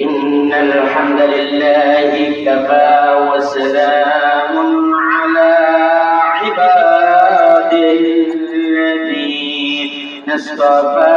إن الحمد لله كفى وسلام على عباده الذين اصطفى.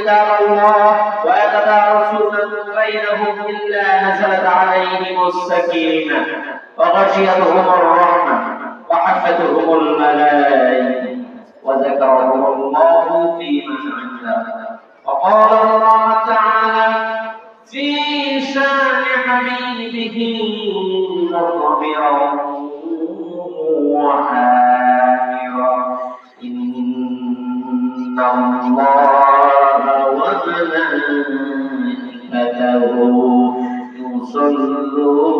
كتاب الله ويتدارسونه بينهم إلا نزلت عليهم السكينة وغشيتهم الرحمة وحفتهم الملائكة وذكرهم الله في من عنده وقال الله تعالى في شأن حبيبه مخبرا وحامرا الله وملائكته يصلون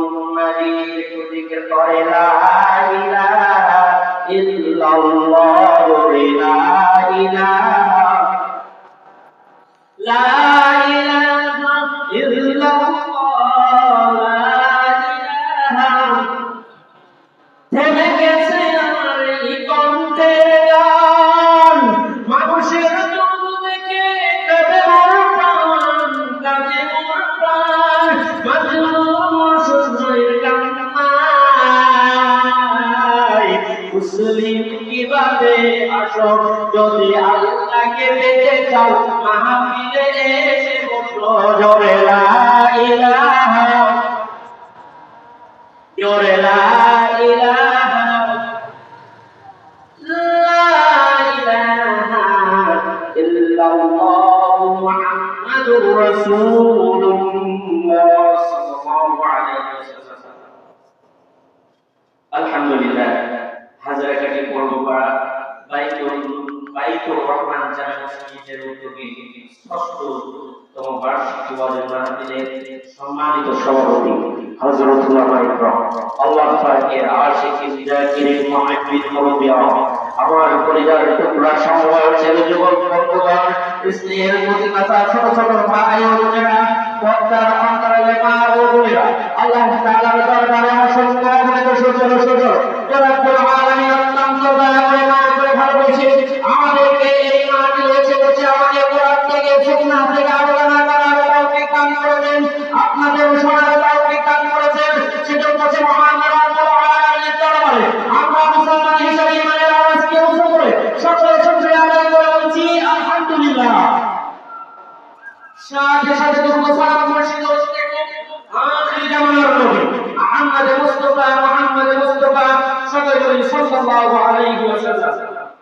حميد مجيد ذكر لا إله إلا الله لا إله لا إله إلا الله যদি আল্লাহকে পেতে চাও, মাহফিলে এসে বসো জোরে লা ইলাহা। জোরে লা ইলাহা। লা ইলাহা ইল্লাল্লাহ মুহাম্মাদুর রাসূলুল্লাহ মসজিদের উদ্যোগে ষষ্ঠতম বার্ষিক ওয়াজের মাহফিলের সম্মানিত সভাপতি হযরত উলামা ইকরাম আল্লাহ পাকের আশিকি জাকিরিন মুহাব্বিন মুরবিয়া আমার পরিবার টুকরা যুবক বন্ধুগণ, স্নেহের প্রতি কথা ছোট ছোট ভাই ও বোনেরা, পর্দার অন্তরালে মা ও বোনেরা, আল্লাহ তাআলার দরবারে অসংখ্য অগণিত সুজল সুজল রব্বুল আলামিন অত্যন্ত দয়া করে মায়া করে ভালোবেসে শোনার তৌফিক দান করেছেন। সেজন্য সে মহান রব্বুল আলামিনের দরবারে আমরা মুসলমান সকলে সকলে আলাইহি ওয়াসাল্লাম।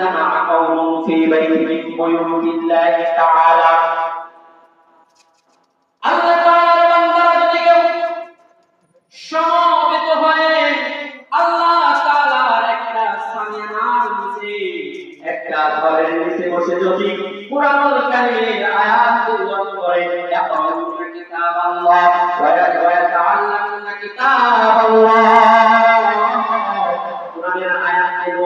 اجتمع قوم في بيت من بيوت الله تعالى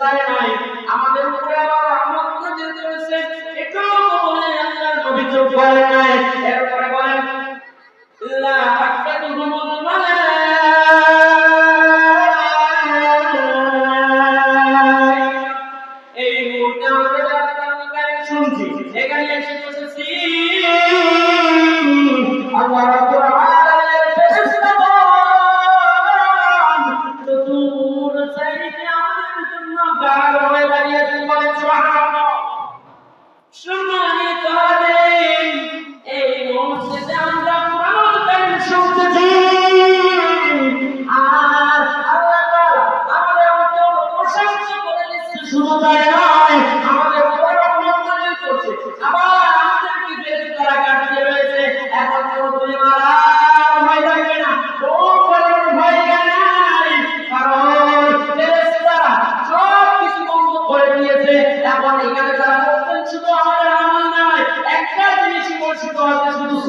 তাই নয় আমাদের উপরে আবার রহমত যেতে হয়েছে এটাও তো বলে আল্লাহর নবী করেন নাই। জন্য গাঢ় হয়ে দাঁড়িয়েছেন বলেন সুবহানাল্লাহ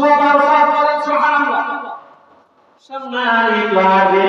হচ্ছে শুধু সব আর সব বলেন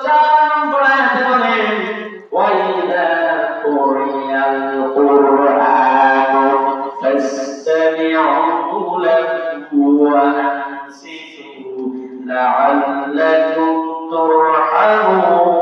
لعلكم ترحمون.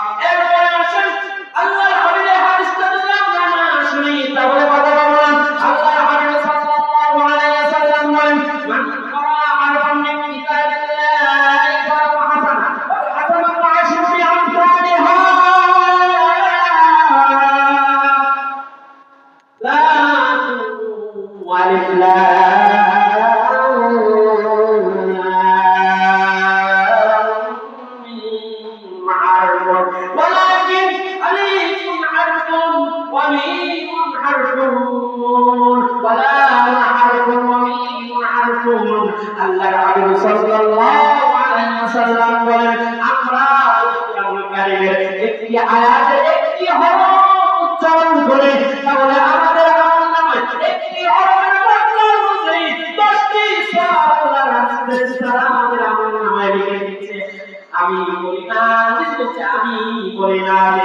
করে না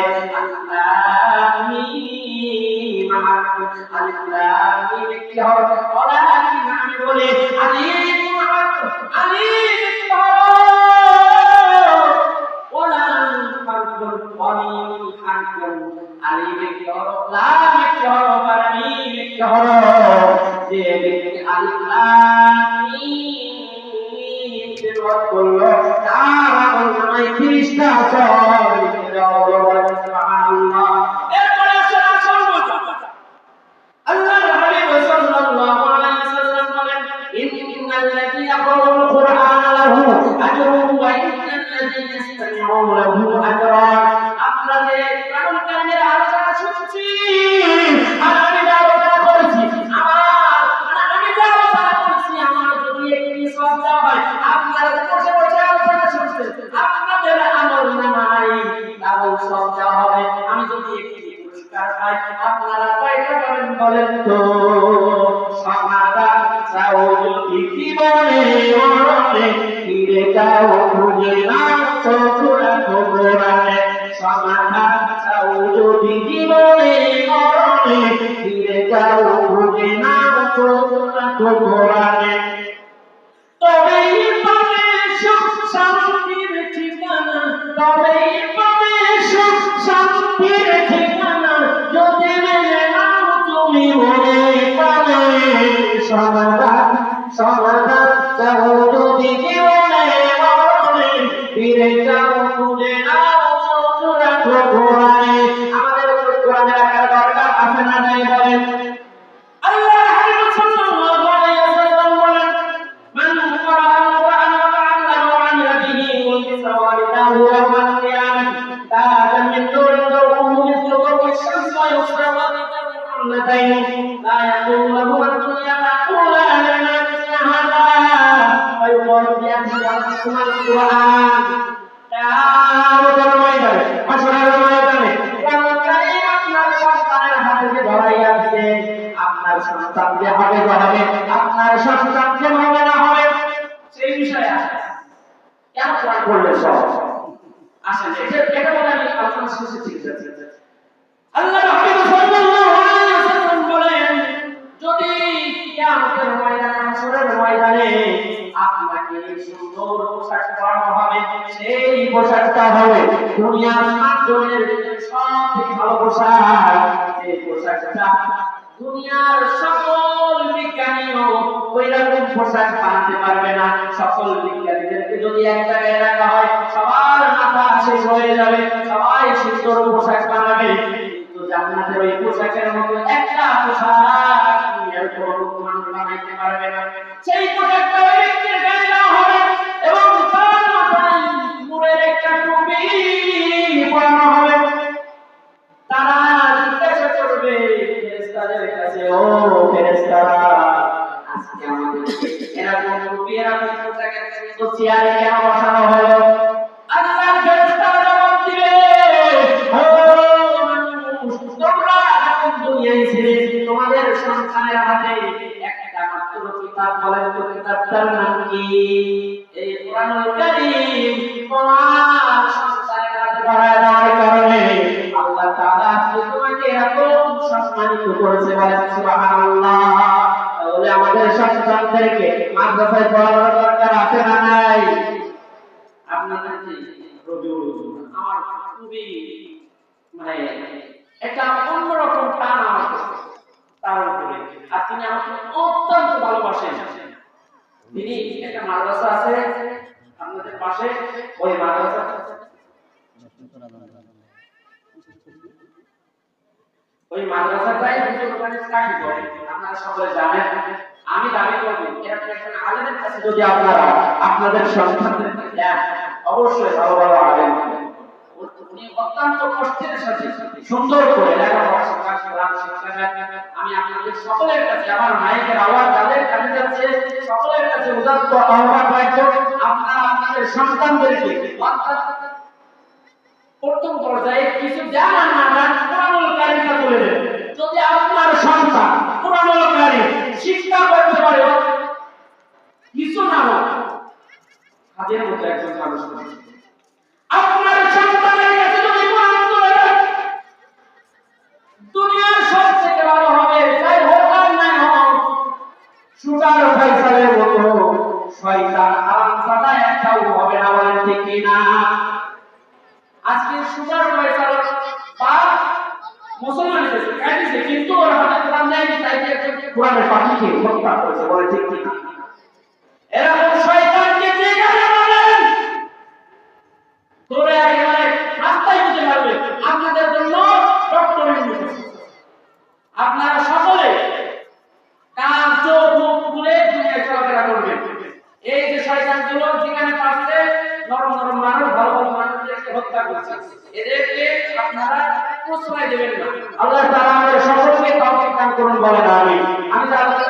বলেন তো সমাধান চাও কি জীবনে ফিরে যাও খুঁজে নাও? আপনার সন্তান যে হবে হবে আপনার সন্তান যে হবে না হবে। সেই বিষয়ে আসে কেন কোরআন পড়লে সব? আসেন এটা এটা বলে আমি আলোচনা শেষে ঠিক আছে। আল্লাহ হাবিব সাল্লাল্লাহু আলাইহি ওয়াসাল্লাম বলেন, যদি কিয়ামতের ময়দানে হাসরের ময়দানে আপনাকে সুন্দর পোশাক পরানো হবে, সেই পোশাকটা হবে দুনিয়ার সাতজনের ভিতরে সবথেকে ভালো পোশাক। এই পোশাকটা দুনিয়ার সকল বিজ্ঞানীও ওই রকম পোশাক বানাতে পারবে না। সকল বিজ্ঞানীদেরকে যদি এক জায়গায় রাখা হয়, সবার মাথা শেষ হয়ে যাবে, সবাই সুন্দর পোশাক বানাবে। কিন্তু জান্নাতের ওই পোশাকের মতো একটা পোশাক দুনিয়ার কোনো মানুষ বানাইতে পারবে না। সেই পোশাকটা চেয়ারে কেন বসানো হলো? তোমাদের সন্তানের হাতে একটা মাত্র কিতাব বলেন তো, কিতাবটার নাম কি? এই কোরআনুল কারীম তোমার সন্তানের হাতে ধরায় দেওয়ার কারণে আল্লাহ তাআলা তোমাকে এত সম্মানিত করেছে বলেন তাহলে আমাদের সন্তানদেরকে মাদ্রাসায় পড়ানোর দরকার আছে না নাই? আপনাদের কি আমার খুবই মানে একটা অন্যরকম টান আমার তার উপরে। আর তিনি আমাকে অত্যন্ত ভালোবাসেন। তিনি একটা মাদ্রাসা আছে, আপনাদের পাশে, ওই মাদ্রাসা। ওই মাদ্রাসাটাই হুজুর ওখানে চাকরি করে। আপনারা সকলে জানেন। আমি দাবি করব এরকম একজন আলেমের কাছে যদি আপনারা আপনাদের সন্তানদেরকে দেন অবশ্যই ভালো ভালো আলেম উনি অত্যন্ত কষ্টের সাথে সুন্দর করে আমি আপনাদের সকলের কাছে, আমার মাইকের আওয়াজ কাছে যাচ্ছে, সকলের কাছে উদাত্ত আহ্বান আপনারা আপনাদের সন্তানদেরকে প্রথম পর্যায়ে কিছু জানা না জান কোরআনুল কারীমটা যদি আপনার সন্তান কোরআনুল কারীম শিক্ষা করতে পারে। কিছু না হোক হাতের মতো একজন মানুষ আপনার সন্তানের কাছে যদি দুনিয়ার সব থেকে ভালো হবে। যাই হোক আর নাই হোক সুগার ফাইসালের মতো শয়তান আরাম সাদা একটাও হবে না বলেন ঠিক কিনা? আজকে সুগার ফয়সাল বা মুসলমানদের কাটিছে কিন্তু ওর হাতে কোরআন নেই তাই কোরআনের পাখিকে হত্যা করেছে বলে ঠিক ঠিক শয়তানকে গেলে রাস্তায় আপনাদের জন্য ডক্টর আপনারা সকলে কান চোখ মুখ খুলে দুনিয়ায় চলাফেরা করবেন? এই যে শয়তানগুলো যেখানে পাচ্ছে, নরম নরম মানুষ, ভালো ভালো মানুষদেরকে হত্যা করছে। এদেরকে আপনারা প্রশ্রয় দেবেন না। আল্লাহ তাআলা আমাদের সকলকে তৌফিক দান করুন বলেন আমি আমি আল্লাহ